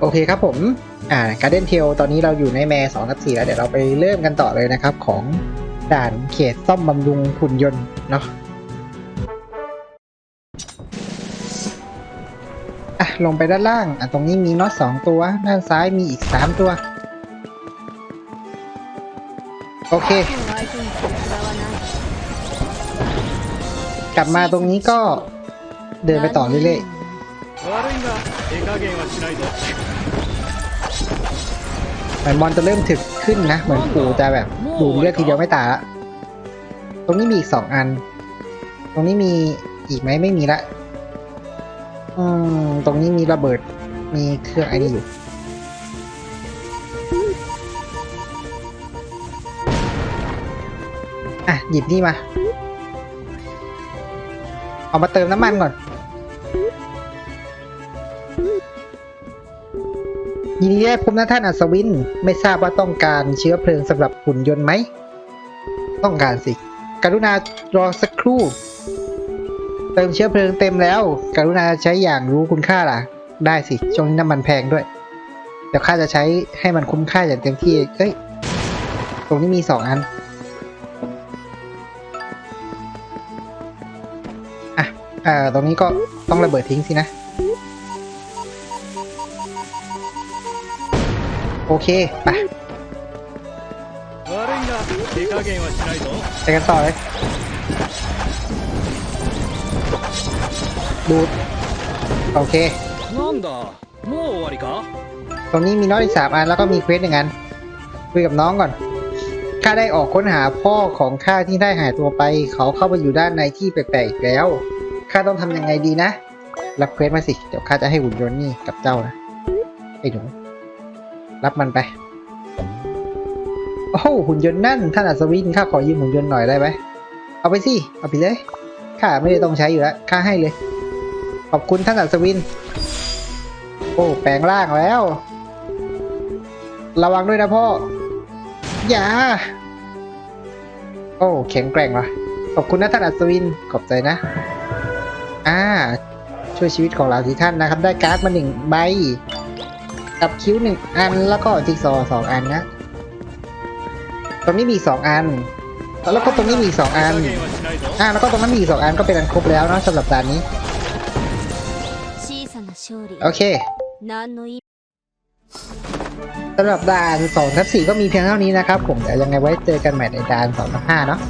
โอเคครับผมอ่าการเดนเทลตอนนี้เราอยู่ในแมร์สองกับสี่แล้ว เดี๋ยวเราไปเริ่มกันต่อเลยนะครับของด่านเขตซ่อมบำรุงหุ่นยนต์เนาะอะลงไปด้านล่างอะตรงนี้มีน็อตสองตัว ด้านซ้ายมีอีกสามตัว โอเค กลับมาตรงนี้ก็เดินไปต่อเรื่อยๆ 悪いが手加減はしないぞ ๆเหมือนมอนจะเริ่มถึกขึ้นนะ เหมือนปู่จะแบบดูดเลือดทีเดียวไม่ตายละ ตรงนี้มีอีกสองอัน ตรงนี้มีอีกไหมไม่มีละ อืม ตรงนี้มีระเบิด มีเครื่องไอ้นี่อยู่ อ่ะ หยิบนี่มา เอามาเติมน้ำมันก่อน ยินดีได้พบนะท่านอัศวิน ไม่ทราบว่าต้องการเชื้อเพลิงสำหรับหุ่นยนต์ไหม ต้องการสิ กรุณารอสักครู่ เติมเชื้อเพลิงเต็มแล้ว กรุณาใช้อย่างรู้คุณค่าล่ะ ได้สิ ช่วงนี้น้ำมันแพงด้วย เดี๋ยวข้าจะใช้ให้มันคุ้มค่าอย่างเต็มที่ เอ้ย ตรงนี้มีสองอัน อะ อ่า ตรงนี้ก็ต้องระเบิดทิ้งสินะ โอเค ไปไปกันต่อเลย ดูโอเคตรงนี้มีน้อยอีกสามอันแล้วก็มีเควสหนึ่งอัน คุยกับน้องก่อน ข้าได้ออกค้นหาพ่อของข้าที่ได้หายตัวไป เขาเข้าไปอยู่ด้านในที่แปลกๆแล้ว ข้าต้องทำยังไงดีนะ รับเควสมาสิ เดี๋ยวข้าจะให้หุ่นยนต์นี่กับเจ้านะไอ้หนู รับมันไป โอ้หหุ่นยนต์นั่นท่านอัศวินข้าขอยืมหุ่นยนต์หน่อยได้ไหมเอาไปสิเอาไปเลยข้าไม่ได้ต้องใช้อยู่แล้วข้าให้เลย ขอบคุณท่านอัศวิน โอ้แปลงร่างแล้ว ระวังด้วยนะพ่ออย่าโอ้แข็งแกร่งว่ะขอบคุณนะท่านอัศวินขอบใจนะ อ่า ช่วยชีวิตของเราที่ท่านนะครับ ได้การ์ดมาหนึ่งใบ กับคิ้วหนึ่งอันแล้วก็จิ๊กซอสองอันนะ ตรงนี้มีสองอัน แล้วก็ตรงนี้มีสองอัน อ่าแล้วก็ตรงนั้นมีสองอันก็เป็นอันครบแล้วนะสำหรับด่านนี้ โอเคสำหรับด่านสอ2ทับสี่ก็มีเพียงเท่านี้นะครับผมเดี๋ยวยังไงไว้เจอกันใหม่ในด่านสอ2ทับ5เนาะ